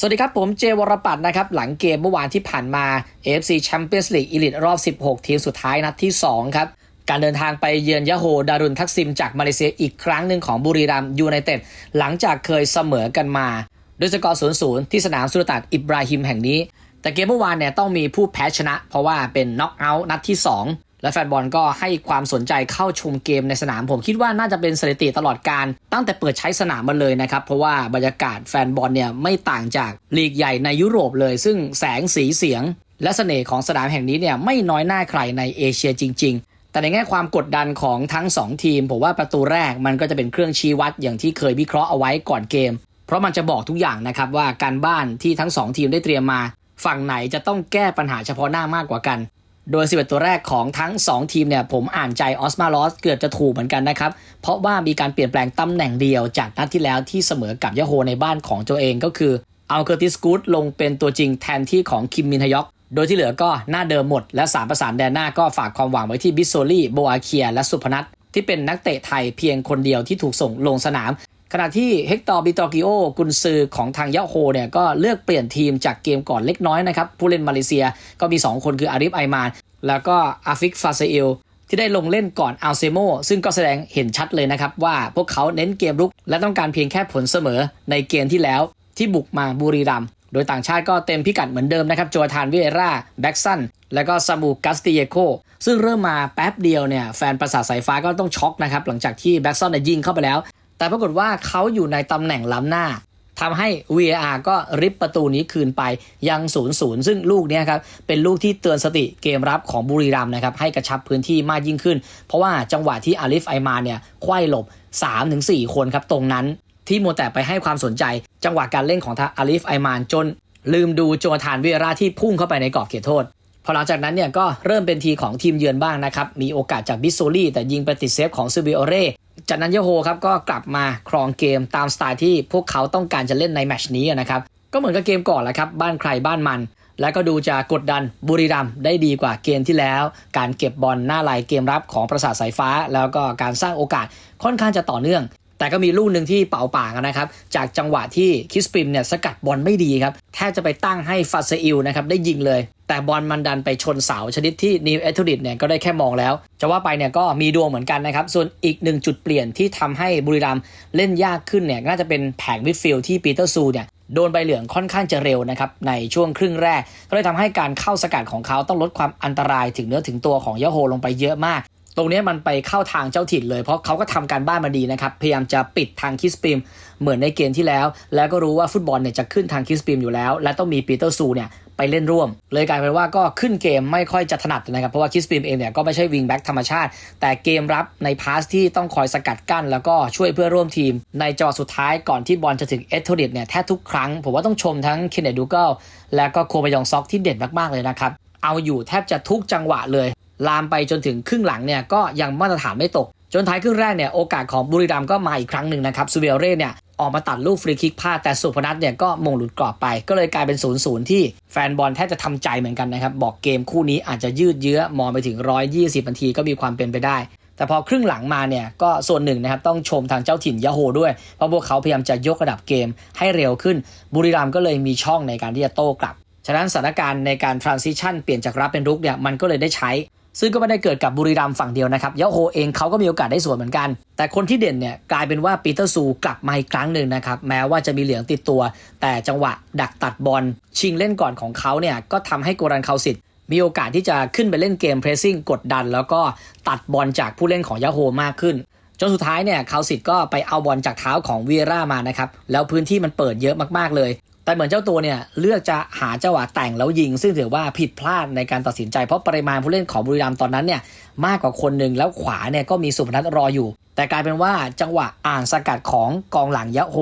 สวัสดีครับ ผมเจวรปัตนะครับ หลังเกมเมื่อวานที่ผ่านมา AFC Champions League Elite รอบ 16 ทีมสุดท้ายนัดที่ 2 ครับ การเดินทางไปเยือนยะโฮดารุนทักซิมจากมาเลเซียอีกครั้งหนึ่งของบุรีรัมยูไนเต็ดหลังจากเคยเสมอกันมาด้วยสกอร์0-0 ที่สนามสุลต่านอิบราฮิมแห่งนี้ แต่เกมเมื่อวานเนี่ยต้องมีผู้แพ้ชนะ เพราะว่าเป็นน็อกเอาท์นัดที่ 2 และแฟนบอลก็ให้ความสนใจเข้าชมเกมในสนาม ผมคิดว่าน่าจะเป็นสถิติตลอดการ ตั้งแต่เปิดใช้สนามมาเลยนะครับ เพราะว่าบรรยากาศแฟนบอลเนี่ยไม่ต่างจากลีกใหญ่ในยุโรปเลย ซึ่งแสงสีเสียง และเสน่ห์ของสนามแห่งนี้เนี่ยไม่น้อยหน้าใครในเอเชียจริง ๆแต่ในแง่ความกดดันของทั้ง 2 ทีม ผมว่าประตูแรกมันก็จะเป็นเครื่องชี้วัดอย่างที่เคยวิเคราะห์เอาไว้ก่อนเกม เพราะมันจะบอกทุกอย่างนะครับว่าการบ้านที่ทั้งสองทีมได้เตรียมมา ฝั่งไหนจะต้องแก้ปัญหาเฉพาะหน้ามากกว่ากัน โดย 11 ตัวแรกของทั้ง 2 ทีมเนี่ยผมอ่านใจออสมาลอสเกือบจะถูกเหมือนกันนะครับ เพราะว่ามีการเปลี่ยนแปลงตำแหน่งเดียวจากนัดที่แล้วที่เสมอกับยะโฮในบ้านของตัวเองก็คือเอาเคอร์ติสกูดลงเป็นตัวจริงแทนที่ของคิมมินฮยอก โดยที่เหลือก็หน้าเดิมหมด และสามประสานแดนหน้าก็ฝากความหวังไว้ที่บิสโซลี่โบอาเคีย และสุพนัทที่เป็นนักเตะไทยเพียงคนเดียวที่ถูกส่งลงสนาม ขณะที่เฮกตอร์บิตอกิโอกุนซือของทางยะโฮเนี่ยก็เลือกเปลี่ยนทีมจากเกมก่อนเล็กน้อยนะครับ ผู้เล่นมาเลเซียก็มี 2 คนคืออาริฟไอมาน แล้วก็อาฟิกฟาเซลที่ได้ลงเล่นก่อนอัลเซโมซึ่งก็แสดงเห็นชัดเลยนะครับ ว่าพวกเขาเน้นเกมรุก และต้องการเพียงแค่ผลเสมอในเกมที่แล้วที่บุกมาบุรีรัมย์โดยต่างชาติก็เต็มพิกัดเหมือนเดิมนะครับโจทานเวร่าแบ็กซันแล้วก็ซามูกัสติเยโคซึ่งเริ่มมาแป๊บเดียวเนี่ยแฟนประสาทสายฟ้าก็ต้องช็อกนะครับหลังจากที่แบ็กซันยิงเข้าไปแล้ว แต่ปรากฏว่าเขาอยู่ในตำแหน่งล้ำหน้าทำให้ VAR ก็ริบประตูนี้คืนไปยัง0ูนย์ซึ่งลูกนี้ครับเป็นลูกที่เตือนสติเกมรับของบุรีรัมย์นะครับให้กระชับพื้นที่มากยิ่งขึ้น เพราะว่าจังหวะที่อาลิฟไอมาเนี่ยควยหลบ 3-4 คนครับตรงนั้นที่โมแต่ไปให้ความสนใจ จังหวะการเล่นของทางอาลิฟไอมานจน ลืมดูโจนาธานเวียราที่พุ่งเข้าไปในกรอบเขตโทษ อหลังจากนั้นเนี่ยก็เริ่มเป็นทีของทีมเยือนบ้างนะครับ มีโอกาสจากบิสโซลี่แต่ยิงไปติดเซฟของซูบิโอเร่จากนั้นเยโฮครับก็กลับมาครองเกมตามสไตล์ที่พวกเขาต้องการจะเล่นในแมชนี้นะครับ ก็เหมือนกับเกมก่อนแหละครับ บ้านใครบ้านมัน แล้วก็ดูจะกดดันบุรีรัมได้ดีกว่าเกมที่แล้ว การเก็บบอลหน้าลายเกมรับของประสาทสายฟ้า แล้วก็การสร้างโอกาสค่อนข้างจะต่อเนื่อง แต่ก็มีลูกหนึ่งที่เป่าปากนะครับ จากจังหวะที่คิสปิมเนี่ยสกัดบอลไม่ดีครับ แทบจะไปตั้งให้ฟาเซอิลนะครับได้ยิงเลย แต่บอลมันดันไปชนเสาชนิดที่นิวเอทูดิตเนี่ยก็ได้แค่มองแล้ว จะว่าไปเนี่ยก็มีดวงเหมือนกันนะครับ ส่วนอีกหนึ่งจุดเปลี่ยนที่ทำให้บุรีรัมเล่นยากขึ้นเนี่ยน่าจะเป็นแผงมิดฟิลด์ที่ปีเตอร์ซูเนี่ยโดนใบเหลืองค่อนข้างจะเร็วนะครับในช่วงครึ่งแรก ก็เลยทำให้การเข้าสกัดของเขาต้องลดความอันตรายถึงเนื้อถึงตัวของยะโฮลงไปเยอะมาก ตรงนี้มันไปเข้าทางเจ้าถิ่นเลย เพราะเขาก็ทำการบ้านมาดีนะครับ พยายามจะปิดทางคิสปิมเหมือนในเกมที่แล้ว แล้วก็รู้ว่าฟุตบอลเนี่ยจะขึ้นทางคิสปิมอยู่แล้ว และต้องมีปีเตอร์ซูเนี่ยไปเล่นร่วม เลยกลายเป็นว่าก็ขึ้นเกมไม่ค่อยจะถนัดนะครับ เพราะว่าคิสปิมเองเนี่ยก็ไม่ใช่วิงแบ็กธรรมชาติ แต่เกมรับในพาสที่ต้องคอยสกัดกั้น แล้วก็ช่วยเพื่อร่วมทีม ในจังหวะสุดท้ายก่อนที่บอลจะถึงเอทโทดิตเนี่ยแทบทุกครั้ง ผมว่าต้องชมทั้งเคนเนดูเกิลและก็โคบยองซอกที่เด่นมากๆเลยนะครับเอาอยู่แทบจะทุกจังหวะเลย ลามไปจนถึงครึ่งหลังเนี่ยก็ยังมาตรฐานไม่ตก จนท้ายครึ่งแรกเนี่ยโอกาสของบุรีรัมย์ก็มาอีกครั้งหนึ่งนะครับซูเบลเร่เนี่ยออกมาตัดลูกฟรีคิกพลาดแต่สุพนัทเนี่ยก็มงหลุดกรอบไป ก็เลยกลายเป็น0ูนย์ที่แฟนบอลแทบจะทำใจเหมือนกันนะครับ บอกเกมคู่นี้อาจจะยืดเยื้อมองไปถึง 120นาทีก็มีความเป็นไปได้ แต่พอครึ่งหลังมาเนี่ยก็ส่วนหนึ่งนะครับต้องชมทางเจ้าถิ่นยะโฮด้วย เพราะพวกเขาพยายามจะยกระดับเกมให้เร็วขึ้น บุรีรัมย์ก็เลยมีช่องในการที่จะโต้กลับ ฉะนั้นสถานการณ์ในการ transition เปลี่ยนจากรับเป็นรุกเนี่ยมันก็เลยได้ใช้ ซึ่งก็ไม่ได้เกิดกับบุรีรัมย์ฝั่งเดียวนะครับยะโฮเองเขาก็มีโอกาสได้ส่วนเหมือนกัน แต่คนที่เด่นเนี่ยกลายเป็นว่าปีเตอร์ซูกลับมาอีกครั้งหนึ่งนะครับแม้ว่าจะมีเหลืองติดตัว แต่จังหวะดักตัดบอลชิงเล่นก่อนของเขาเนี่ยก็ทำให้โกรันเคาสิตมีโอกาสที่จะขึ้นไปเล่นเกมเพรสซิ่งกดดัน แล้วก็ตัดบอลจากผู้เล่นของยะโฮมากขึ้นจนสุดท้ายเนี่ยคาสิตก็ไปเอาบอลจากเท้าของวีร่ามานะครับ แล้วพื้นที่มันเปิดเยอะมากๆเลย แต่เหมือนเจ้าตัวเนี่ยเลือกจะหาจังหวะแต่งแล้วยิง ซึ่งถือว่าผิดพลาดในการตัดสินใจเพราะปริมาณผู้เล่นของบุรีรัมย์ตอนนั้นเนี่ยมากกว่าคนหนึ่งแล้วขวาเนี่ยก็มีสุพนัทรออยู่ แต่กลายเป็นว่าจังหวะอ่านสกัดของกองหลังยะโฮ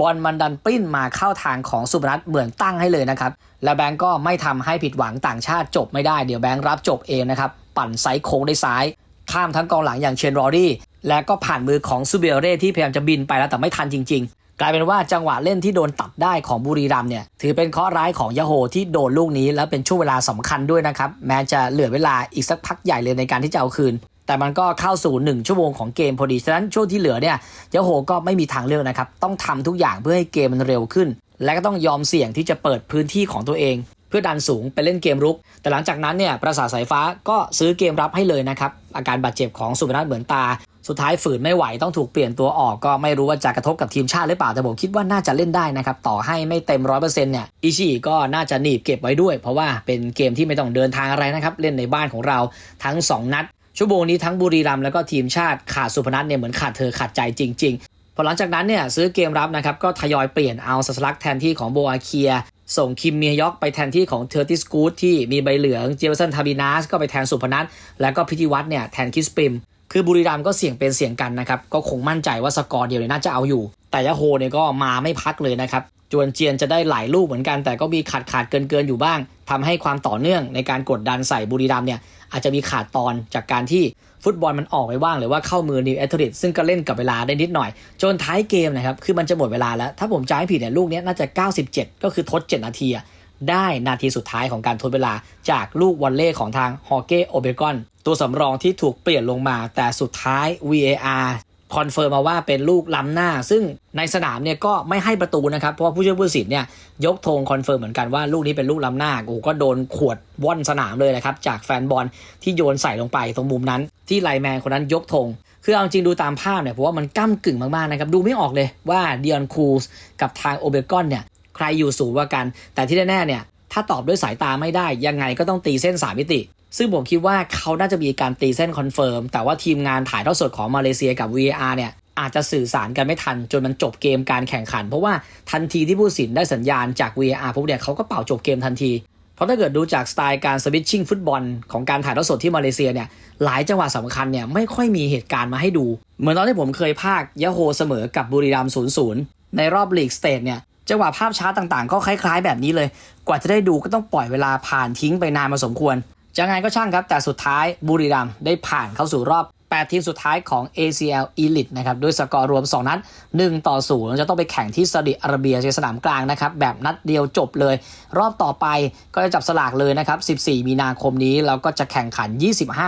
บอลมันดันปิ้นมาเข้าทางของสุพนัทเหมือนตั้งให้เลยนะครับ แล้วแบงก์ก็ไม่ทำให้ผิดหวังต่างชาติจบไม่ได้เดี๋ยวแบงก์รับจบเองนะครับ ปั่นไซส์โค้งได้ซ้าย ข้ามทั้งกองหลังอย่างเชนรอรี่ และก็ผ่านมือของซูเบเร่ที่พยายามจะบินไปแล้วแต่ไม่ทันจริง ๆ กลายเป็นว่าจังหวะเล่นที่โดนตัดได้ของบุรีรัมเนี่ยถือเป็นเคราะห์ร้ายของยะโฮที่โดนลูกนี้ แล้วเป็นช่วงเวลาสำคัญด้วยนะครับ แม้จะเหลือเวลาอีกสักพักใหญ่เลยในการที่จะเอาคืน แต่มันก็เข้าสู่ 1 ชั่วโมงของเกมพอดีฉะนั้นช่วงที่เหลือเนี่ยยะโฮก็ไม่มีทางเลือกนะครับต้องทำทุกอย่างเพื่อให้เกมมันเร็วขึ้น และก็ต้องยอมเสี่ยงที่จะเปิดพื้นที่ของตัวเองเพื่อดันสูงไปเล่นเกมรุก แต่หลังจากนั้นเนี่ยประสาทสายฟ้าก็ซื้อเกมรับให้เลยนะครับ อาการบาดเจ็บของสุพนัทเหมือนตา สุดท้ายฝืนไม่ไหวต้องถูกเปลี่ยนตัวออกก็ไม่รู้ว่าจะกระทบกับทีมชาติหรือเปล่า แต่ผมคิดว่าน่าจะเล่นได้นะครับ ต่อให้ไม่เต็มร้อยเปอร์เซ็นต์เนี่ยอิชิก็น่าจะหนีบเก็บไว้ด้วย เพราะว่าเป็นเกมที่ไม่ต้องเดินทางอะไรนะครับ เล่นในบ้านของเราทั้ง 2 นัด ชั่วโมงนี้ทั้งบุรีรัมย์แล้วก็ทีมชาติขาดสุพนัทเนี่ยเหมือนขาดเธอขาดใจจริง ๆ พอหลังจากนั้นเนี่ยซื้อเกมรับนะครับก็ทยอยเปลี่ยนเอาสัสลักแทนที่ของโบอาเคียส่งคิมเมียยอกไปแทนที่ของเทอร์ติสกูดที่มีใบเหลืองเจเวสันทาบินาสก็ไปแทนสุพนัทแล้วก็พิธีวัตรเนี่ยแทนคิสปิม คือบุรีรัมย์ก็เสี่ยงเป็นเสี่ยงกันนะครับ ก็คงมั่นใจว่าสกอร์เดียวเนี่ยน่าจะเอาอยู่ แต่ยะโฮเนี่ยก็มาไม่พักเลยนะครับ จวนเจียนจะได้หลายลูกเหมือนกัน แต่ก็มีขาดขาดเกินเกินอยู่บ้างทำให้ความต่อเนื่องในการกดดันใส่บุรีรัมย์เนี่ยอาจจะมีขาดตอนจากการที่ฟุตบอลมันออกไปบ้างหรือว่าเข้ามือนิวเอทริดซึ่งก็เล่นกับเวลาได้นิดหน่อย จนท้ายเกมนะครับ คือมันจะหมดเวลาแล้ว ถ้าผมจำไม่ผิดเนี่ยลูกนี้น่าจะ 97 ก็คือทด 7 นาทีอะ ได้นาทีสุดท้ายของการทดเวลาจากลูกวอลเล่ของทางฮอเก้โอเบกอนตัวสำรองที่ถูกเปลี่ยนลงมา แต่สุดท้าย VAR คอนเฟิร์มมาว่าเป็นลูกล้ำหน้า ซึ่งในสนามเนี่ยก็ไม่ให้ประตูนะครับ เพราะว่าผู้ช่วยผู้ตัดสินเนี่ยยกธงคอนเฟิร์มเหมือนกันว่าลูกนี้เป็นลูกล้ำหน้าโอ้ก็โดนขวดว่อนสนามเลยนะครับจากแฟนบอลที่โยนใส่ลงไปตรงมุมนั้น ที่ไลแมนคนนั้นยกธงคือเอาจริงดูตามภาพเนี่ยผมว่ามันก้ากึ่งมากๆนะครับดูไม่ออกเลยว่าเดียนคูสกับทางโอเบกอนเนี่ย ใครอยู่สูงกว่ากัน แต่ที่แน่ๆเนี่ยถ้าตอบด้วยสายตาไม่ได้ยังไงก็ต้องตีเส้นสามมิติ ซึ่งผมคิดว่าเขาน่าจะมีการตีเส้นคอนเฟิร์มแต่ว่าทีมงานถ่ายทอดสดของมาเลเซียกับ VAR เนี่ยอาจจะสื่อสารกันไม่ทันจนมันจบเกมการแข่งขัน เพราะว่าทันทีที่ผู้สินได้สัญญาณจาก VAR ปุ๊บเนี่ยเขาก็เป่าจบเกมทันที เพราะถ้าเกิดดูจากสไตล์การสวิตชิ่งฟุตบอลของการถ่ายทอดสดที่มาเลเซียเนี่ยหลายจังหวะสำคัญเนี่ยไม่ค่อยมีเหตุการณ์มาให้ดู เหมือนตอนที่ผมเคยพากยะโฮเสมอกับบุรีรัมย์0-0ในรอบลีกสเตทเนี่ย จังหวะภาพช้าต่างๆ ก็คล้ายๆ แบบนี้เลย กว่าจะได้ดูก็ต้องปล่อยเวลาผ่านทิ้งไปนานมาสมควรจะไงก็ช่างครับ แต่สุดท้ายบุรีรัมย์ได้ผ่านเข้าสู่รอบ 8 ทีมสุดท้ายของ ACL Elite นะครับด้วยสกอร์รวม 2 นัด 1 ต่อ 0 จะต้องไปแข่งที่ซาอุดิอาระเบียในสนามกลางนะครับ แบบนัดเดียวจบเลย รอบต่อไปก็จะจับสลากเลยนะครับ 14 มีนาคมนี้แล้วก็จะแข่งขัน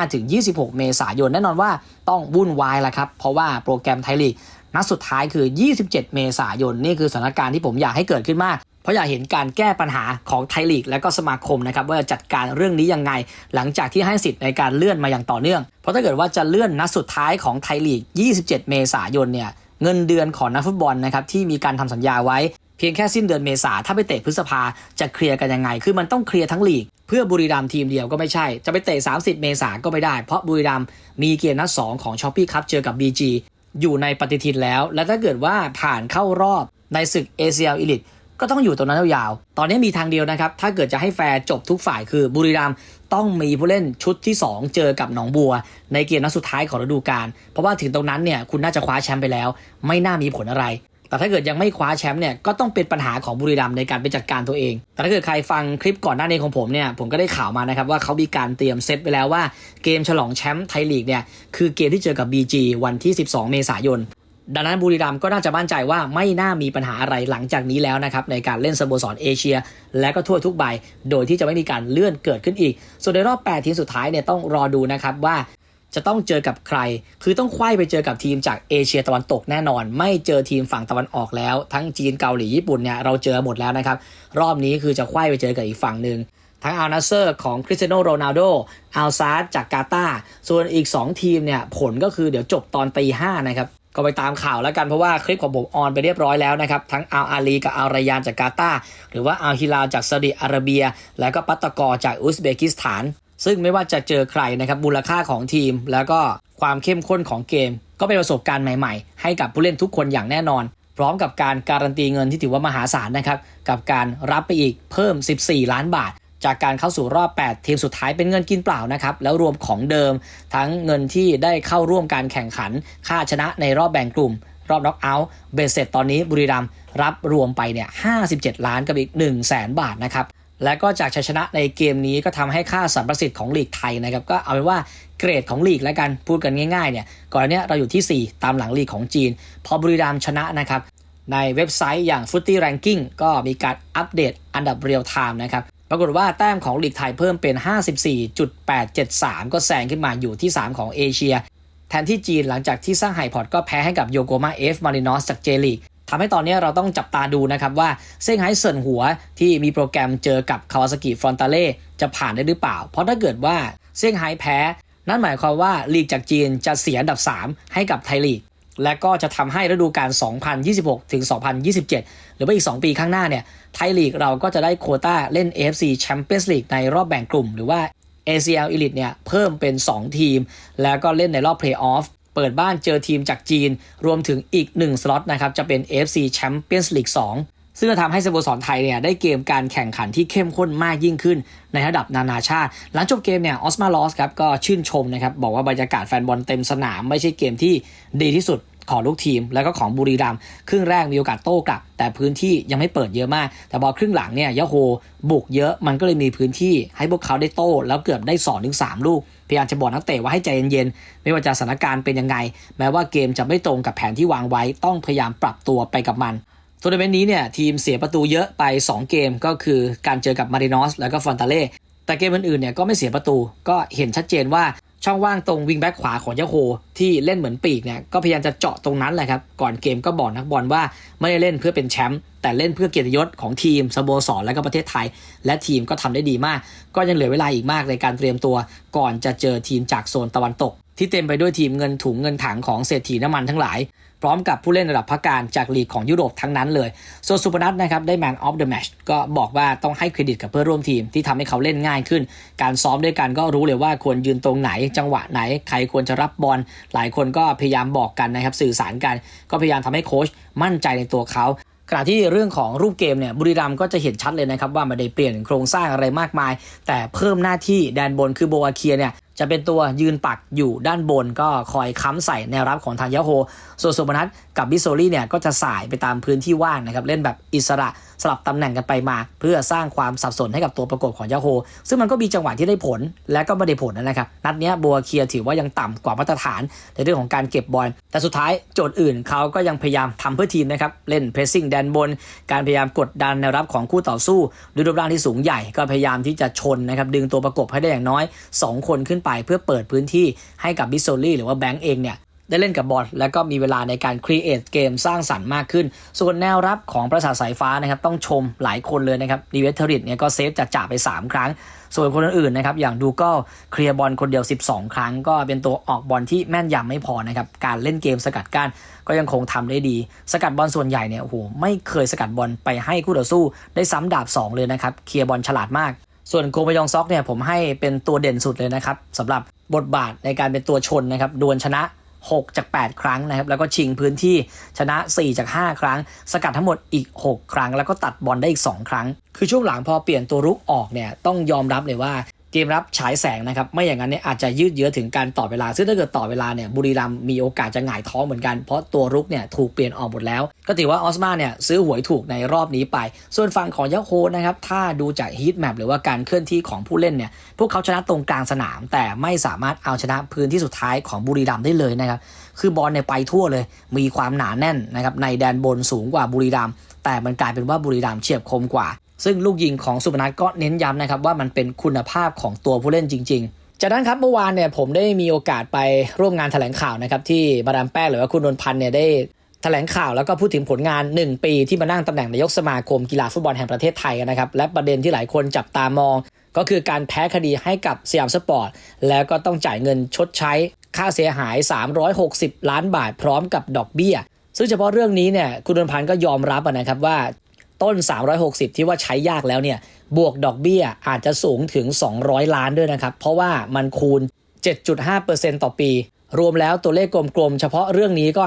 25-26 เมษายน แน่นอนว่าต้องวุ่นวายละครับ เพราะว่าโปรแกรมไทยลีก นัดสุดท้ายคือ 27 เมษายน นี่คือสถานการณ์ที่ผมอยากให้เกิดขึ้นมาก เพราะอยากเห็นการแก้ปัญหาของไทยลีก และก็สมาคมนะครับว่าจะจัดการเรื่องนี้ยังไง หลังจากที่ให้สิทธิ์ในการเลื่อนมาอย่างต่อเนื่อง เพราะถ้าเกิดว่าจะเลื่อนนัดสุดท้ายของไทยลีก 27 เมษายนเนี่ยเงินเดือนของนักฟุตบอลนะครับที่มีการทำสัญญาไว้เพียงแค่สิ้นเดือนเมษาถ้าไปเตะพฤษภาจะเคลียร์กันยังไง คือมันต้องเคลียร์ทั้งลีก เพื่อบุรีรัมย์ทีมเดียวก็ไม่ใช่ จะไปเตะ 30 เมษาก็ไม่ได้ เพราะบุรีรัมย์มีเกมนัดสองของช้อปปี้คัพเจอกับ BG อยู่ในปฏิทินแล้ว และถ้าเกิดว่าผ่านเข้ารอบในศึก ACL Elite ก็ต้องอยู่ตรงนั้นยาวๆ ตอนนี้มีทางเดียวนะครับ ถ้าเกิดจะให้แฟร์จบทุกฝ่ายคือบุรีรัมย์ต้องมีผู้เล่นชุดที่ 2 เจอกับหนองบัว ในเกมนัดสุดท้ายของฤดูกาล เพราะว่าถึงตรงนั้นเนี่ยคุณน่าจะคว้าแชมป์ไปแล้ว ไม่น่ามีผลอะไร แต่ถ้าเกิดยังไม่คว้าแชมป์เนี่ยก็ต้องเป็นปัญหาของบุรีรัมย์ในการไปจัดการตัวเอง แต่ถ้าเกิดใครฟังคลิปก่อนหน้านี้ของผมเนี่ยผมก็ได้ข่าวมานะครับว่าเขามีการเตรียมเซตไปแล้วว่าเกมฉลองแชมป์ไทยลีกเนี่ยคือเกมที่เจอกับ BG วันที่ 12 เมษายน ดังนั้นบุรีรัมย์ก็น่าจะมั่นใจว่าไม่น่ามีปัญหาอะไรหลังจากนี้แล้วนะครับในการเล่นสโมสรเอเชีย และก็ทั่วทุกใบ โดยที่จะไม่มีการเลื่อนเกิดขึ้นอีก ส่วนในรอบ 8 ทีมสุดท้ายเนี่ยต้องรอดูนะครับว่า จะต้องเจอกับใคร คือต้องไขว้ไปเจอกับทีมจากเอเชียตะวันตกแน่นอน ไม่เจอทีมฝั่งตะวันออกแล้ว ทั้งจีนเกาหลีญี่ปุ่นเนี่ยเราเจอหมดแล้วนะครับ รอบนี้คือจะไขว้ไปเจอกับอีกฝั่งหนึ่งทั้งอัลนาเซอร์ของคริสเตียโนโรนัลโดอัลซาร์จากกาตาส่วนอีก 2 ทีมเนี่ยผลก็คือเดี๋ยวจบตอนตีห้านะครับก็ไปตามข่าวแล้วกันเพราะว่าคลิปของผมออนไปเรียบร้อยแล้วนะครับ ทั้งอัลอาลีกับอัลรายานจากกาตาหรือว่าอัลฮิลาจากซาอุดิอาระเบีย แล้วก็ปัตตะกอจากอุซเบกิสถาน ซึ่งไม่ว่าจะเจอใครนะครับมูลค่าของทีม แล้วก็ความเข้มข้นของเกม ก็เป็นประสบการณ์ใหม่ๆ ให้กับผู้เล่นทุกคนอย่างแน่นอน พร้อมกับการการันตีเงินที่ถือว่ามหาศาลนะครับกับการรับไปอีกเพิ่ม 14 ล้านบาท จากการเข้าสู่รอบ 8 ทีมสุดท้ายเป็นเงินกินเปล่านะครับแล้วรวมของเดิม ทั้งเงินที่ได้เข้าร่วมการแข่งขัน ค่าชนะในรอบแบ่งกลุ่ม รอบน็อกเอาท์เบสเสร็จตอนนี้บุรีรัมรับรวมไปเนี่ย 57 ล้านกับอีก 1 0 0 0 0แสนบาทนะครับ และก็จากชัยชนะในเกมนี้ก็ทำให้ค่าสัมประสิทธิ์ของลีกไทยนะครับก็เอาเป็นว่าเกรดของลีกแล้วกันพูดกันง่ายๆเนี่ยก่อนนเนี้ยเราอยู่ที่ 4 ตามหลังลีกของจีน พอบุรีรัมชนะนะครับในเว็บไซต์อย่าง Footy Ranking ก็มีการอัปเดตอันดับเรียลไทม์นะครับปรากฏว่าแต้มของลีกไทยเพิ่มเป็น 54.873 ก็แซงขึ้นมาอยู่ที่ 3 ของเอเชีย แทนที่จีนหลังจากที่สร้างไฮพอร์ตก็แพ้ให้กับโยโกมาเอฟมารินอสจากเจลีก ทำให้ตอนนี้เราต้องจับตาดูนะครับว่าเซี่ยงไฮ้เซินหัวที่มีโปรแกรมเจอกับคาวาซากิฟรอนตาเล่จะผ่านได้หรือเปล่า เพราะถ้าเกิดว่าเซี่ยงไฮ้แพ้ นั่นหมายความว่าลีกจากจีนจะเสียอันดับ 3 ให้กับไทยลีก และก็จะทำให้ฤดูกาล 2026 ถึง 2027 หรือว่าอีก 2 ปีข้างหน้าเนี่ยไทยลีกเราก็จะได้โคต้าเล่น AFC Champions League ในรอบแบ่งกลุ่ม หรือว่า ACL Elite เนี่ยเพิ่มเป็น 2 ทีม แล้วก็เล่นในรอบ Playoff เปิดบ้านเจอทีมจากจีน รวมถึงอีก 1 สล็อตนะครับ จะเป็น AFC Champions League 2 ซึ่งจะทำให้สโมสรไทยเนี่ยได้เกมการแข่งขันที่เข้มข้นมากยิ่งขึ้น ในระดับนานาชาติ หลังจบเกมเนี่ยออสมาลอสครับก็ชื่นชมนะครับบอกว่าบรรยากาศแฟนบอลเต็มสนามไม่ใช่เกมที่ดีที่สุด ของลูกทีม แล้วก็ของบุรีรัมย์ครึ่งแรกมีโอกาสโต้กลับ แต่พื้นที่ยังไม่เปิดเยอะมาก แต่พอครึ่งหลังเนี่ยยะโฮบุกเยอะมันก็เลยมีพื้นที่ให้พวกเขาได้โต้แล้วเกือบได้2อถึงสลูกพยายามจะบอกนักเตะว่าให้ใจเย็นๆไม่ว่าจะสถานการณ์เป็นยังไง แม้ว่าเกมจะไม่ตรงกับแผนที่วางไว้ต้องพยายามปรับตัวไปกับมันทัวร์นาเมนต์นี้เนี่ยทีมเสียประตูเยอะไป 2 เกมก็คือการเจอกับมารินอสแล้วก็ฟอนตาเล่แต่เกมอื่นๆเนี่ยก็ไม่เสียประตูก็เห็นชัดเจนว่า ช่องว่างตรงวิงแบ็กขวาของยาโคที่เล่นเหมือนปีกเนี่ยก็พยายามจะเจาะตรงนั้นแหละครับ ก่อนเกมก็บอกนักบอลว่าไม่ได้เล่นเพื่อเป็นแชมป์แต่เล่นเพื่อเกียรติยศของทีมสโมสรและก็ประเทศไทย และทีมก็ทำได้ดีมาก ก็ยังเหลือเวลาอีกมากในการเตรียมตัว ก่อนจะเจอทีมจากโซนตะวันตก ที่เต็มไปด้วยทีมเงินถุงเงินถังของเศรษฐีน้ำมันทั้งหลาย พร้อมกับผู้เล่นระดับพักการจากลีกของยุโรปทั้งนั้นเลยส่วนสุพนัทนะครับได้ Man of the Match ก็บอกว่าต้องให้เครดิตกับเพื่อนร่วมทีมที่ทำให้เขาเล่นง่ายขึ้น การซ้อมด้วยกันก็รู้เลยว่าควรยืนตรงไหน จังหวะไหนใครควรจะรับบอลหลายคนก็พยายามบอกกันนะครับสื่อสารกัน ก็พยายามทำให้โค้ชมั่นใจในตัวเขาขณะที่เรื่องของรูปเกมเนี่ยบุรีรัมก็จะเห็นชัดเลยนะครับว่าไม่ได้เปลี่ยนโครงสร้างอะไรมากมาย แต่เพิ่มหน้าที่แดนบนคือโบอาเคียเนี่ย จะเป็นตัวยืนปักอยู่ด้านบนก็คอยค้ำใส่แนวรับของทางยาโฮ ส่วนสุพนัทกับบิโซลี่เนี่ยก็จะสายไปตามพื้นที่ว่างนะครับ เล่นแบบอิสระสลับตำแหน่งกันไปมา เพื่อสร้างความสับสนให้กับตัวประกบของยาโฮ ซึ่งมันก็มีจังหวะที่ได้ผลและก็ไม่ได้ผลนะครับ นัดนี้บัวเคียถือว่ายังต่ำกว่ามาตรฐานในเรื่องของการเก็บบอล แต่สุดท้ายโจทย์อื่นเขาก็ยังพยายามทำเพื่อทีมนะครับ เล่นเพรสซิ่งแดนบน การพยายามกดดันแนวรับของคู่ต่อสู้ด้วยรูปร่างที่สูงใหญ่ก็พยายามที่จะชนนะครับดึงตัวประกบให้ได้อย่างน้อย 2 คนขึ้นไปเพื่อเปิดพื้นที่ให้กับบิโซลี่หรือว่าแบงก์เองเนี่ยได้เล่นกับบอลแล้วก็มีเวลาในการครีเอทเกมสร้างสรรค์มากขึ้น ส่วนแนวรับของประสาทสายฟ้านะครับต้องชมหลายคนเลยนะครับดีเวทเทอริตเนี่ยก็เซฟจัดจ่าไป 3 ครั้ง ส่วนคนอื่นๆนะครับอย่างดูก็เคลียร์บอลคนเดียว 12 ครั้ง ก็เป็นตัวออกบอลที่แม่นยำไม่พอนะครับการเล่นเกมสกัดกั้นก็ยังคงทำได้ดี สกัดบอลส่วนใหญ่เนี่ยโอ้โหไม่เคยสกัดบอลไปให้คู่ต่อสู้ได้ซ้ำดาบ 2 เลยนะครับเคลียร์บอลฉลาดมาก ส่วนโกมยองซอกเนี่ยผมให้เป็นตัวเด่นสุดเลยนะครับสำหรับบทบาทในการเป็นตัวชนนะครับดวลชนะ 6 จาก 8 ครั้งนะครับแล้วก็ชิงพื้นที่ชนะ 4 จาก 5 ครั้ง สกัดทั้งหมดอีก 6 ครั้ง แล้วก็ตัดบอลได้อีก 2 ครั้ง คือช่วงหลังพอเปลี่ยนตัวรุกออกเนี่ยต้องยอมรับเลยว่า กมรับฉายแสงนะครับไม่อย่างนั้นเนี่ยอาจจะยืดเยื้อถึงการต่อเวลา ซึ่งถ้าเกิดต่อเวลาเนี่ยบุรีรัมมีโอกาสจะหงายท้องเหมือนกัน เพราะตัวรุกเนี่ยถูกเปลี่ยนออกหมดแล้ว ก็ถือว่าออสมาเนี่ยซื้อหวยถูกในรอบนี้ไป ส่วนฝั่งของยะโฮนะครับถ้าดูจากฮีทแมปหรือว่าการเคลื่อนที่ของผู้เล่นเนี่ยพวกเขาชนะตรงกลางสนาม แต่ไม่สามารถเอาชนะพื้นที่สุดท้ายของบุรีรัมได้เลยนะครับคือบอลเนี่ยไปทั่วเลย มีความหนาแน่นนะครับในแดนบนสูงกว่าบุรีรัมแต่มันกลายเป็นว่าบุรีรัมเฉียบคมกว่า ซึ่งลูกยิงของสุพนัทก็เน้นย้ำนะครับว่ามันเป็นคุณภาพของตัวผู้เล่นจริง ๆ จากนั้นครับเมื่อวานเนี่ยผมได้มีโอกาสไปร่วมงานแถลงข่าวนะครับที่มาดามแป้งหรือว่าคุณนนพันธ์เนี่ยได้แถลงข่าวแล้วก็พูดถึงผลงาน 1 ปีที่มานั่งตำแหน่งนายกสมาคมกีฬาฟุตบอลแห่งประเทศไทยนะครับและประเด็นที่หลายคนจับตามอง ก็คือการแพ้คดีให้กับสยามสปอร์ตแล้วก็ต้องจ่ายเงินชดใช้ค่าเสียหาย 360 ล้านบาทพร้อมกับดอกเบี้ย ซึ่งเฉพาะเรื่องนี้เนี่ยคุณนนพันธ์ก็ยอมรับนะครับว่า ต้น 360 ที่ว่าใช้ยากแล้วเนี่ย บวกดอกเบี้ยอาจจะสูงถึง 200 ล้านด้วยนะครับ เพราะว่ามันคูณ 7.5%ต่อปี รวมแล้วตัวเลขกลมๆ เฉพาะเรื่องนี้ก็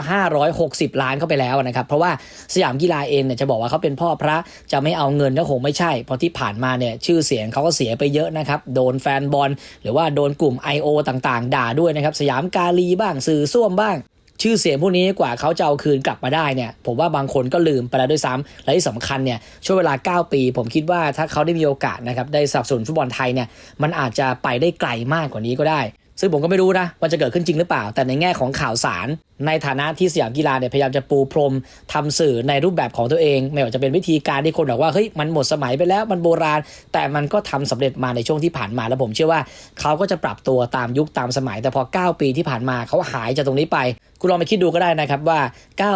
560 ล้านเข้าไปแล้วนะครับ เพราะว่าสยามกีฬาเองเนี่ยจะบอกว่าเขาเป็นพ่อพระจะไม่เอาเงินก็คงไม่ใช่ เพราะที่ผ่านมาเนี่ยชื่อเสียงเขาก็เสียไปเยอะนะครับ โดนแฟนบอล หรือว่าโดนกลุ่ม I.O. ต่างๆ ด่าด้วยนะครับ สยามกาลีบ้างสื่อส้วมบ้าง ชื่อเสียงพวกนี้กว่าเขาจะเอาคืนกลับมาได้เนี่ย ผมว่าบางคนก็ลืมไปแล้วด้วยซ้ำและที่สำคัญเนี่ยช่วงเวลา 9 ปี ผมคิดว่าถ้าเขาได้มีโอกาสนะครับได้สับสนฟุตบอลไทยเนี่ยมันอาจจะไปได้ไกลมากกว่านี้ก็ได้ ซึ่งผมก็ไม่รู้นะว่าจะเกิดขึ้นจริงหรือเปล่า แต่ในแง่ของข่าวสาร ในฐานะที่สยามกีฬาเนี่ยพยายามจะปูพรมทำสื่อในรูปแบบของตัวเอง ไม่ว่าจะเป็นวิธีการที่คนบอกว่าเฮ้ยมันหมดสมัยไปแล้วมันโบราณ แต่มันก็ทำสำเร็จมาในช่วงที่ผ่านมาแล้วผมเชื่อว่าเขาก็จะปรับตัวตามยุคตามสมัย แต่พอ 9 ปีที่ผ่านมาเขาหายจากตรงนี้ไป คุณลองไปคิดดูก็ได้นะครับว่า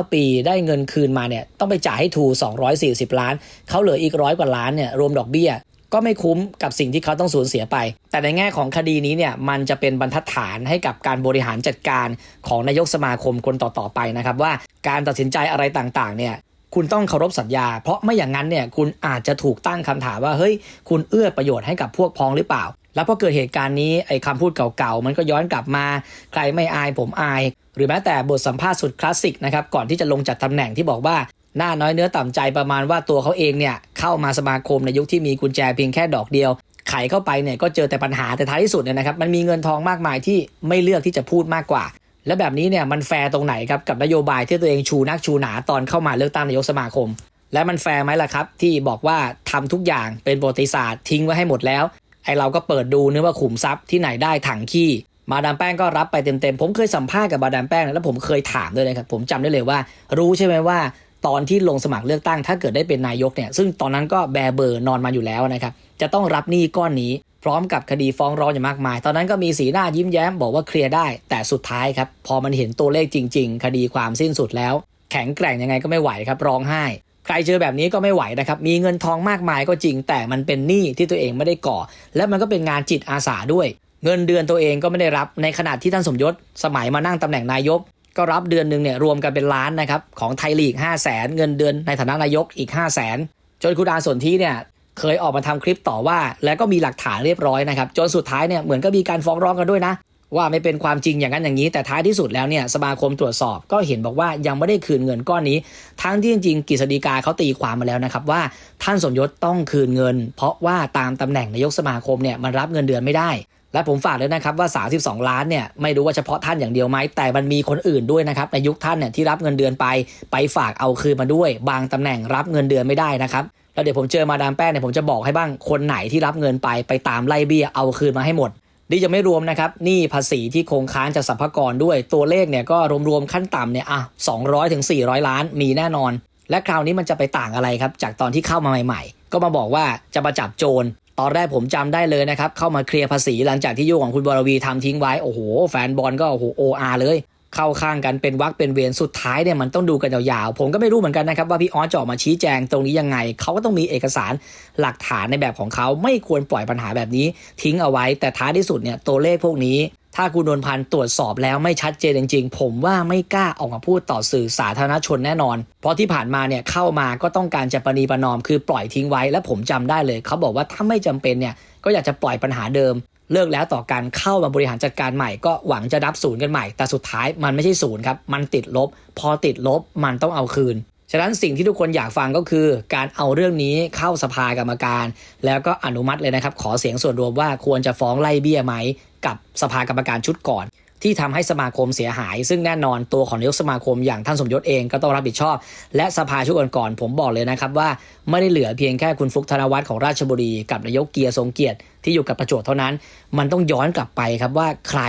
9 ปีได้เงินคืนมาเนี่ยต้องไปจ่ายให้ทู240 ล้านเขาเหลืออีกร้อยกว่าล้านเนี่ยรวมดอกเบี้ย ก็ไม่คุ้มกับสิ่งที่เขาต้องสูญเสียไป แต่ในแง่ของคดีนี้เนี่ยมันจะเป็นบรรทัดฐานให้กับการบริหารจัดการของนายกสมาคมคนต่อๆไปนะครับว่าการตัดสินใจอะไรต่างๆเนี่ยคุณต้องเคารพสัญญา เพราะไม่อย่างนั้นเนี่ยคุณอาจจะถูกตั้งคำถามว่าเฮ้ยคุณเอื้อประโยชน์ให้กับพวกพ้องหรือเปล่า แล้วพอเกิดเหตุการณ์นี้ไอ้คำพูดเก่าๆ มันก็ย้อนกลับมา ใครไม่อายผมอาย หรือแม้แต่บทสัมภาษณ์สุดคลาสสิกนะครับก่อนที่จะลงจากตำแหน่งที่บอกว่า หน้าน้อยเนื้อต่ำใจประมาณว่าตัวเขาเองเนี่ยเข้ามาสมาคมในยุคที่มีกุญแจเพียงแค่ดอกเดียว ไขเข้าไปเนี่ยก็เจอแต่ปัญหาแต่ท้ายที่สุดเนี่ยนะครับมันมีเงินทองมากมายที่ไม่เลือกที่จะพูดมากกว่า และแบบนี้เนี่ยมันแฟร์ตรงไหนครับกับนโยบายที่ตัวเองชูนักชูหนาตอนเข้ามาเลือกตั้งนายกสมาคม และมันแฟร์ไหมล่ะครับ ที่บอกว่าทำทุกอย่างเป็นประวัติศาสตร์ทิ้งไว้ให้หมดแล้วไอเราก็เปิดดูนึกว่าขุมทรัพย์ที่ไหนได้ถังขี้มาดามแป้งก็รับไปเต็มๆ ผมเคยสัมภาษณ์กับมาดามแป้ง แล้วผมเคยถามด้วยนะครับ ผมจำได้เลยว่า รู้ใช่ไหมว่า ตอนที่ลงสมัครเลือกตั้ง ถ้าเกิดได้เป็นนายกเนี่ยซึ่งตอนนั้นก็แบเบอร์นอนมาอยู่แล้วนะครับจะต้องรับหนี้ก้อนนี้พร้อมกับคดีฟ้องร้องอย่างมากมาย ตอนนั้นก็มีสีหน้ายิ้มแย้มบอกว่าเคลียร์ได้ แต่สุดท้ายครับ พอมันเห็นตัวเลขจริง ๆ คดีความสิ้นสุดแล้ว แข็งแกร่งยังไงก็ไม่ไหวครับ ร้องไห้ ใครเจอแบบนี้ก็ไม่ไหวนะครับ มีเงินทองมากมายก็จริง แต่มันเป็นหนี้ที่ตัวเองไม่ได้ก่อ และมันก็เป็นงานจิตอาสาด้วย เงินเดือนตัวเองก็ไม่ได้รับ ในขณะที่ท่านสมยศ สมัยมานั่งตำแหน่งนายก ก็รับเดือนหนึ่งเนี่ยรวมกันเป็นล้านนะครับของไทยลีก 5 0 0แสนเงินเดือนในฐานะนายกอีก 5 0 0แสนจนคุณอาสนธิเนี่ยเคยออกมาทำคลิปต่อว่า แล้วก็มีหลักฐานเรียบร้อยนะครับจนสุดท้ายเนี่ยเหมือนก็มีการฟ้องร้องกันด้วยนะ ว่าไม่เป็นความจริงอย่างนั้นอย่างนี้ แต่ท้ายที่สุดแล้วเนี่ยสมาคมตรวจสอบก็เห็นบอกว่ายังไม่ได้คืนเงินก้อนนี้ ทั้งที่จริงๆกฤษฎีกาเขาตีความมาแล้วนะครับว่าท่านสมยศต้องคืนเงิน เพราะว่าตามตำแหน่งนายกสมาคมเนี่ยมันรับเงินเดือนไม่ได้ และผมฝากเลยนะครับว่า 32 ล้านเนี่ยไม่รู้ว่าเฉพาะท่านอย่างเดียวไหมแต่มันมีคนอื่นด้วยนะครับในยุคท่านเนี่ยที่รับเงินเดือนไปไปฝากเอาคืนมาด้วย บางตำแหน่งรับเงินเดือนไม่ได้นะครับแล้วเดี๋ยวผมเจอมาดามแป้งเนี่ยผมจะบอกให้บ้างคนไหนที่รับเงินไปไปตามไล่เบี้ยเอาคืนมาให้หมดนี่จะไม่รวมนะครับหนี่ภาษีที่คงค้างจากสรรพากรด้วยตัวเลขเนี่ยก็รวมๆขั้นต่ำเนี่ยอะ200ถึง400 ล้านมีแน่นอน และคราวนี้มันจะไปต่างอะไรครับจากตอนที่เข้ามาใหม่ ๆ ก็มาบอกว่าจะมาจับโจร ตอนแรกผมจำได้เลยนะครับ เข้ามาเคลียร์ภาษีหลังจากที่ยุของคุณบรวีทำทิ้งไว้ โอ้โห แฟนบอลก็โอ้โหโออาเลย เข้าข้างกันเป็นวักเป็นเวรสุดท้ายเนี่ยมันต้องดูกันยาวๆ ผมก็ไม่รู้เหมือนกันนะครับว่าพี่ออสจะออกมาชี้แจงตรงนี้ยังไง เขาก็ต้องมีเอกสารหลักฐานในแบบของเขาไม่ควรปล่อยปัญหาแบบนี้ทิ้งเอาไว้ แต่ท้ายที่สุดเนี่ยตัวเลขพวกนี้ ถ้าคุณนวลพันธ์ตรวจสอบแล้วไม่ชัดเจนจริง ๆ ผมว่าไม่กล้าออกมาพูดต่อสื่อสาธารณชนแน่นอน เพราะที่ผ่านมาเนี่ยเข้ามาก็ต้องการจะประนีประนอมคือปล่อยทิ้งไว้และผมจำได้เลยเขาบอกว่าถ้าไม่จำเป็นเนี่ยก็อยากจะปล่อยปัญหาเดิม เลิกแล้วต่อการเข้ามาบริหารจัดการใหม่ก็หวังจะดับศูนย์กันใหม่ แต่สุดท้ายมันไม่ใช่ศูนย์ครับมันติดลบ พอติดลบมันต้องเอาคืนฉะนั้นสิ่งที่ทุกคนอยากฟังก็คือ การเอาเรื่องนี้เข้าสภากรรมการ แล้วก็อนุมัติเลยนะครับ ขอเสียงส่วนรวมว่าควรจะฟ้องไล่เบี้ยไหม กับสภากรรมการชุดก่อน ที่ทำให้สมาคมเสียหาย ซึ่งแน่นอนตัวของนายกสมาคมอย่างท่านสมยศเองก็ต้องรับผิดชอบ และสภาชุดก่อนๆผมบอกเลยนะครับว่าไม่ได้เหลือเพียงแค่คุณฟลุกธนวัฒน์ของราชบุรี กับนายกเกียร์ทรงเกียรติที่อยู่กับประจวบเท่านั้น มันต้องย้อนกลับไปครับว่าใคร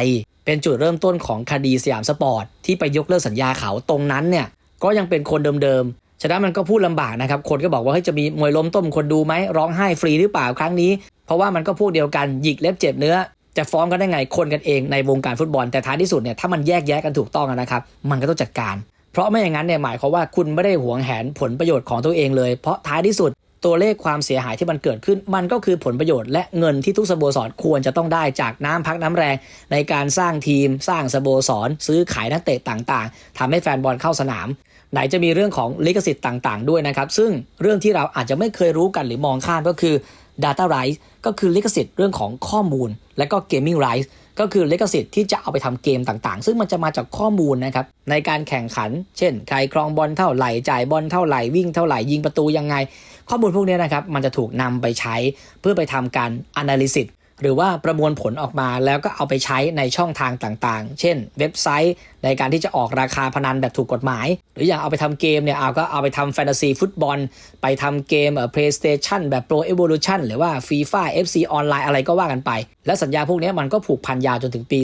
เป็นจุดเริ่มต้นของคดีสยามสปอร์ตที่ไปยกเลิกสัญญาเขาตรงนั้นเนี่ยก็ยังเป็นคนเดิมๆ ฉะนั้นมันก็พูดลำบากนะครับ คนก็บอกว่าเฮ้ยจะมีมวยล้มต้มคนดูไหมร้องไห้ฟรีหรือเปล่าครั้งนี้ เพราะว่ามันก็พูดเดียวกันหยิกเล็บเจ็บเนื้อ จะฟ้องกันได้ไงคนกันเองในวงการฟุตบอล แต่ท้ายที่สุดเนี่ยถ้ามันแยกแยะกันถูกต้องนะครับ มันก็ต้องจัดการ เพราะไม่อย่างนั้นเนี่ยหมายความว่าคุณไม่ได้หวงแหนผลประโยชน์ของตัวเองเลย เพราะท้ายที่สุดตัวเลขความเสียหายที่มันเกิดขึ้น มันก็คือผลประโยชน์และเงินที่ทุกสโมสรควรจะต้องได้จากน้ำพักน้ำแรง ในการสร้างทีม สร้างสโมสร ซื้อขายนักเตะต่างๆทำให้แฟนบอลเข้าสนาม ไหนจะมีเรื่องของลิขสิทธิ์ต่าง ๆ ด้วยนะครับ ซึ่งเรื่องที่เราอาจจะไม่เคยรู้กันหรือมองข้ามก็คือ Data Rights ก็คือลิขสิทธิ์เรื่องของข้อมูล และก็ Gaming Rights ก็คือลิขสิทธิ์ที่จะเอาไปทำเกมต่างๆ ซึ่งมันจะมาจากข้อมูลนะครับ ในการแข่งขัน เช่น ใครครองบอลเท่าไหร่ จ่ายบอลเท่าไหร่ วิ่งเท่าไหร่ ยิงประตูยังไง ข้อมูลพวกนี้นะครับ มันจะถูกนำไปใช้เพื่อไปทำการ analysis หรือว่าประมวลผลออกมาแล้วก็เอาไปใช้ในช่องทางต่างๆ เช่น เว็บไซต์ในการที่จะออกราคาพนันแบบถูกกฎหมาย หรืออย่างเอาไปทำเกมเนี่ยเอาก็เอาไปทำแฟนตาซีฟุตบอล ไปทำเกมเอ่อ PlayStation แบบ Pro Evolution หรือว่า FIFA FC ออนไลน์อะไรก็ว่ากันไป และสัญญาพวกนี้มันก็ผูกพันยาวจนถึงปี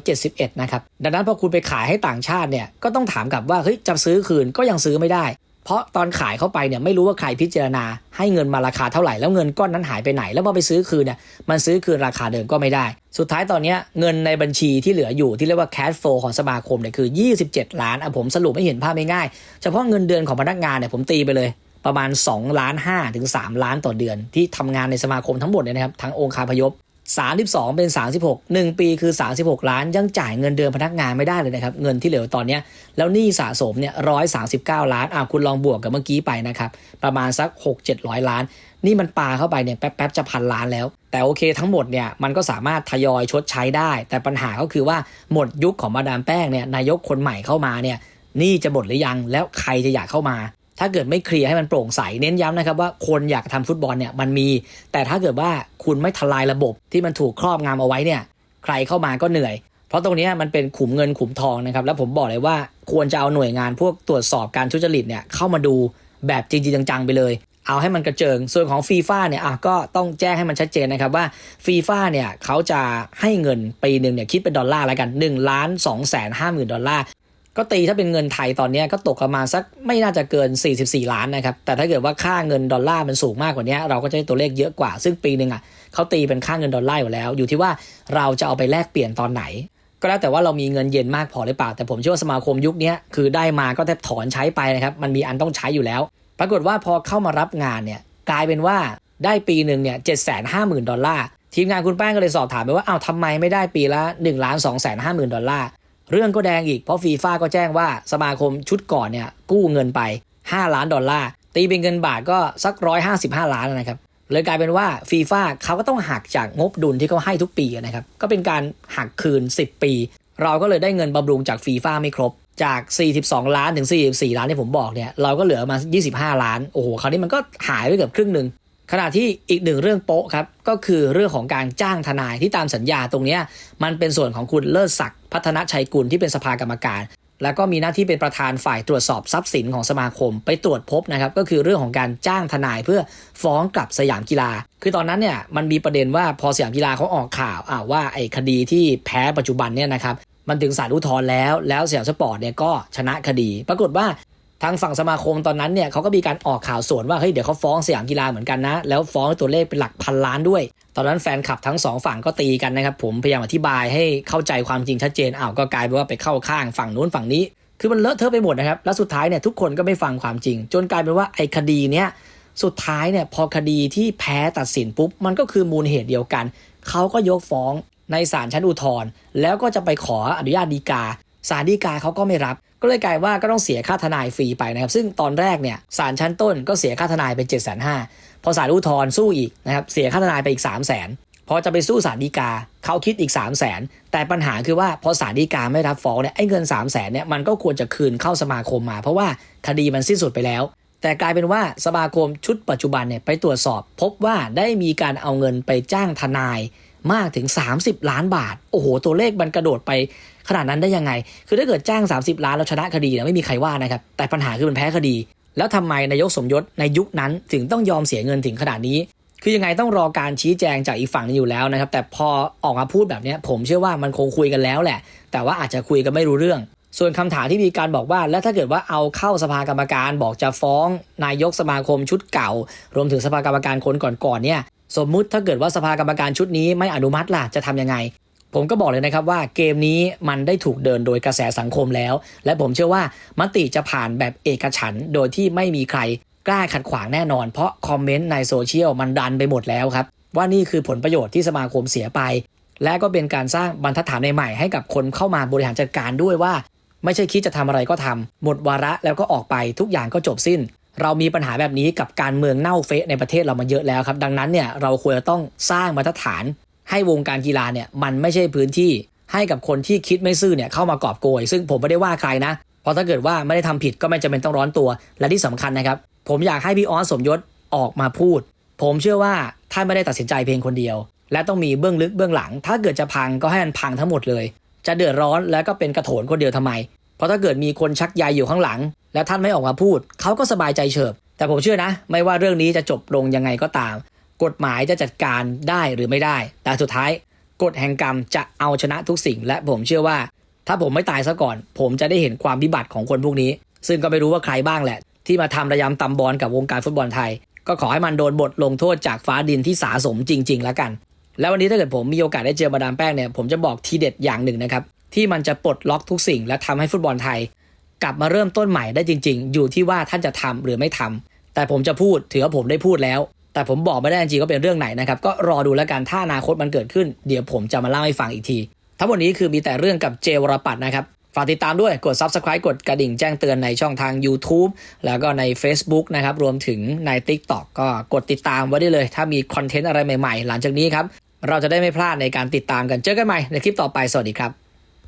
2571 นะครับ ดังนั้นพอคุณไปขายให้ต่างชาติเนี่ยก็ต้องถามกลับว่าเฮ้ยจะซื้อคืนก็ยังซื้อไม่ได้ เพราะตอนขายเข้าไปเนี่ยไม่รู้ว่าใครพิจารณาให้เงินมาราคาเท่าไหร่แล้วเงินก้อนนั้นหายไปไหน แล้วพอไปซื้อคืนเนี่ยมันซื้อคืนราคาเดิมก็ไม่ได้ สุดท้ายตอนนี้เงินในบัญชีที่เหลืออยู่ที่เรียกว่า cash flow ของสมาคมเนี่ยคือ 27 ล้านอะผมสรุปให้เห็นภาพง่ายๆเฉพาะเงินเดือนของพนักงานเนี่ยผมตีไปเลยประมาณ 2 ล้าน5ถึง 3 ล้านต่อเดือนที่ทำงานในสมาคมทั้งหมดเนี่ยนะครับทั้งองค์คาพยพ 32 เป็น 36 1 ปีคือ 36 ล้าน ยังจ่ายเงินเดือนพนักงานไม่ได้เลยนะครับ เงินที่เหลือตอนนี้แล้วหนี้สะสมเนี่ย139ล้านอะคุณลองบวกกับเมื่อกี้ไปนะครับ ประมาณสัก 6 700 ล้าน นี่มันปาเข้าไปเนี่ยแป๊บๆจะพันล้านแล้ว แต่โอเคทั้งหมดเนี่ยมันก็สามารถทยอยชดใช้ได้ แต่ปัญหาก็คือว่าหมดยุคของมาดามแป้งเนี่ยนายกคนใหม่เข้ามาเนี่ยนี่จะหมดหรือยังแล้วใครจะอยากเข้ามา ถ้าเกิดไม่เคลียร์ให้มันโปร่งใสเน้นย้ำนะครับว่าคนอยากทำฟุตบอลเนี่ยมันมี แต่ถ้าเกิดว่าคุณไม่ทลายระบบที่มันถูกครอบงำเอาไว้เนี่ยใครเข้ามาก็เหนื่อย เพราะตรงนี้มันเป็นขุมเงินขุมทองนะครับแล้วผมบอกเลยว่าควรจะเอาหน่วยงานพวกตรวจสอบการทุจริตเนี่ยเข้ามาดูแบบจริงๆจังๆไปเลยเอาให้มันกระเจิง ส่วนของฟีฟ่าเนี่ยอะก็ต้องแจ้งให้มันชัดเจนนะครับว่าฟีฟ่าเนี่ยเขาจะให้เงินปีหนึ่งเนี่ยคิดเป็นดอลลาร์แล้วกัน1ล้าน2แสนห้าหมื่นดอลลาร์ ก็ตีถ้าเป็นเงินไทยตอนนี้ก็ตกประมาณสักไม่น่าจะเกิน 44 ล้านนะครับ แต่ถ้าเกิดว่าค่าเงินดอลลาร์มันสูงมากกว่านี้เราก็จะได้ตัวเลขเยอะกว่า ซึ่งปีหนึ่งอะเขาตีเป็นค่าเงินดอลลาร์อยู่แล้ว อยู่ที่ว่าเราจะเอาไปแลกเปลี่ยนตอนไหน ก็แล้วแต่ว่าเรามีเงินเย็นมากพอหรือเปล่า แต่ผมเชื่อว่าสมาคมยุคนี้คือได้มาก็แทบถอนใช้ไปนะครับ มันมีอันต้องใช้อยู่แล้ว ปรากฏว่าพอเข้ามารับงานเนี่ยกลายเป็นว่าได้ปีหนึ่งเนี่ยเจ็ดแสนห้าหมื่นดอลลาร์ทีมงานคุณแป้งก็เลยสอบถามไปว่าอ้าวทำไมไม่ได้ปีละ1นึ่งล้านสองแสนห้าหมื่นดอลลาร์ เรื่องก็แดงอีกเพราะฟีฟ่าก็แจ้งว่าสมาคมชุดก่อนเนี่ยกู้เงินไป 5 ล้านดอลลาร์ ตีเป็นเงินบาทก็สัก 155 ล้านนะครับเลยกลายเป็นว่าฟีฟ่าเขาก็ต้องหักจากงบดุลที่เขาให้ทุกปีนะครับก็เป็นการหักคืน 10 ปี เราก็เลยได้เงินบำรุงจากฟีฟ่าไม่ครบจาก 42 ล้านถึง 44 ล้านที่ผมบอกเนี่ย เราก็เหลือมา 25 ล้าน โอ้โห คราวนี้มันก็หายไปเกือบครึ่งหนึ่ง ขณะที่อีกหนึ่งเรื่องโป๊ะครับก็คือเรื่องของการจ้างทนายที่ตามสัญญาตรงนี้มันเป็นส่วนของคุณเลิศศักดิ์พัฒนชัยกุลที่เป็นสภากรรมการ แล้วก็มีหน้าที่เป็นประธานฝ่ายตรวจสอบทรัพย์สินของสมาคม ไปตรวจพบนะครับก็คือเรื่องของการจ้างทนายเพื่อฟ้องกลับสยามกีฬา คือตอนนั้นเนี่ยมันมีประเด็นว่าพอสยามกีฬาเขาออกข่าวอ่าว่าไอ้คดีที่แพ้ปัจจุบันเนี่ยนะครับมันถึงศาลอุทธรณ์แล้ว แล้วสยามสปอร์ตเนี่ยก็ชนะคดี ปรากฏว่า ทางฝั่งสมาคมตอนนั้นเนี่ยเขาก็มีการออกข่าวสวนว่าเฮ้ยเดี๋ยวเขาฟ้องสยามกีฬาเหมือนกันนะ แล้วฟ้องตัวเลขเป็นหลักพันล้านด้วย ตอนนั้นแฟนคลับทั้งสองฝั่งก็ตีกันนะครับผมพยายามอธิบายให้เข้าใจความจริงชัดเจนอ้าวก็กลายเป็นว่าไปเข้าข้างฝั่งนู้นฝั่งนี้ คือมันเลอะเทอะไปหมดนะครับแล้วสุดท้ายเนี่ยทุกคนก็ไม่ฟังความจริง จนกลายเป็นว่าไอ้คดีเนี้ยสุดท้ายเนี่ยพอคดีที่แพ้ตัดสินปุ๊บมันก็คือมูลเหตุเดียวกันเขาก็ยกฟ้องในศาลชั้นอุทธรณ์แล้วก็จะไปขออนุญาตฎีกาศาลฎีกาเขาก็ไม่รับ ก็เลยกลายว่าก็ต้องเสียค่าทนายฟรีไปนะครับ ซึ่งตอนแรกเนี่ยศาลชั้นต้นก็เสียค่าทนายไป7จ็ดแสนห้าพอศาลอุทธรณ์สู้อีกนะครับเสียค่าทนายไปอีก 3 0 0แสนพอจะไปสู้ศาลฎีกาเขาคิดอีก 3 0 0แสนแต่ปัญหาคือว่าพอศาลฎีกาไม่รับฟ้องเนี่ยไอ้เงิน 3 0 0แสนเนี่ยมันก็ควรจะคืนเข้าสมาคมมา เพราะว่าคดีมันสิ้นสุดไปแล้ว แต่กลายเป็นว่าสมาคมชุดปัจจุบันเนี่ยไปตรวจสอบ พบว่าได้มีการเอาเงินไปจ้างทนาย มากถึง 30 ล้านบาท โอ้โห ตัวเลขมันกระโดดไปขนาดนั้นได้ยังไง คือถ้าเกิดจ้าง 30 ล้านแล้วชนะคดีนี่ยไม่มีใครว่านะครับ แต่ปัญหาคือมันแพ้คดี แล้วทำไมนายกสมยศในยุคนั้นถึงต้องยอมเสียเงินถึงขนาดนี้ คือยังไงต้องรอการชี้แจงจากอีกฝั่งนึงอยู่แล้วนะครับ แต่พอออกมาพูดแบบนี้ผมเชื่อว่ามันคงคุยกันแล้วแหละ แต่ว่าอาจจะคุยกันไม่รู้เรื่อง ส่วนคำถามที่มีการบอกว่า แล้วถ้าเกิดว่าเอาเข้าสภากรรมการบอกจะฟ้อง นายกสมาคมชุดเก่า รวมถึงสภากรรมการคนก่อนๆเนี่ย สมมุติถ้าเกิดว่าสภากรรมการชุดนี้ไม่อนุมัติล่ะจะทำยังไง ผมก็บอกเลยนะครับว่าเกมนี้มันได้ถูกเดินโดยกระแสสังคมแล้ว และผมเชื่อว่ามติจะผ่านแบบเอกฉันโดยที่ไม่มีใครกล้าขัดขวางแน่นอน เพราะคอมเมนต์ในโซเชียลมันดันไปหมดแล้วครับ ว่านี่คือผลประโยชน์ที่สมาคมเสียไป และก็เป็นการสร้างบรรทัดฐานใหม่ให้กับคนเข้ามาบริหารจัดการด้วยว่า ไม่ใช่คิดจะทำอะไรก็ทำหมดวาระแล้วก็ออกไปทุกอย่างก็จบสิ้น เรามีปัญหาแบบนี้กับการเมืองเน่าเฟะในประเทศเรามาเยอะแล้วครับดังนั้นเนี่ยเราควรจะต้องสร้างมาตรฐาน ให้วงการกีฬาเนี่ยมันไม่ใช่พื้นที่ให้กับคนที่คิดไม่ซื่อเนี่ยเข้ามากอบโกย ซึ่งผมไม่ได้ว่าใครนะ เพราะถ้าเกิดว่าไม่ได้ทำผิดก็ไม่จำเป็นต้องร้อนตัว และที่สำคัญนะครับ ผมอยากให้พี่ออสสมยศออกมาพูด ผมเชื่อว่าท่านไม่ได้ตัดสินใจเพียงคนเดียว และต้องมีเบื้องลึกเบื้องหลัง ถ้าเกิดจะพังก็ให้มันพังทั้งหมดเลย จะเดือดร้อนแล้วก็เป็นกระโถนคนเดียวทำไม เพราะถ้าเกิดมีคนชักใยอยู่ข้างหลัง และท่านไม่ออกมาพูด เขาก็สบายใจเฉิบ แต่ผมเชื่อนะ ไม่ว่าเรื่องนี้จะจบลงยังไงก็ตาม กฎหมายจะจัดการได้หรือไม่ได้ แต่สุดท้ายกฎแห่งกรรมจะเอาชนะทุกสิ่ง และผมเชื่อว่า ถ้าผมไม่ตายซะก่อน ผมจะได้เห็นความพิบัติของคนพวกนี้ ซึ่งก็ไม่รู้ว่าใครบ้างแหละ ที่มาทำระยำตำบอลกับวงการฟุตบอลไทย ก็ขอให้มันโดนบทลงโทษจากฟ้าดินที่สาสมจริง ๆ แล้วกัน แล้ววันนี้ถ้าเกิดผมมีโอกาสได้เจอมาดามแป้งเนี่ยผมจะบอกทีเด็ดอย่างหนึ่งนะครับ ที่มันจะปลดล็อกทุกสิ่ง และทำให้ฟุตบอลไทย กลับมาเริ่มต้นใหม่ได้จริง ๆ อยู่ที่ว่าท่านจะทำหรือไม่ทำแต่ผมจะพูดถือว่าผมได้พูดแล้ว แต่ผมบอกไม่ได้จริงๆก็เป็นเรื่องไหนนะครับก็รอดูแล้วกันถ้าอนาคตมันเกิดขึ้น เดี๋ยวผมจะมาเล่าให้ฟังอีกที ทั้งหมดนี้คือมีแต่เรื่องกับเจวรปัตนะครับฝากติดตามด้วยกด Subscribe กดกระดิ่งแจ้งเตือนในช่องทาง YouTube แล้วก็ใน Facebook นะครับ รวมถึงใน TikTok ก็กดติดตามไว้ได้เลย ถ้ามีคอนเทนต์อะไรใหม่ๆ หลังจากนี้ครับ เราจะได้ไม่พลาดในการติดตามกันเจอกันใหม่ในคลิปต่อไป สวัสดีครับ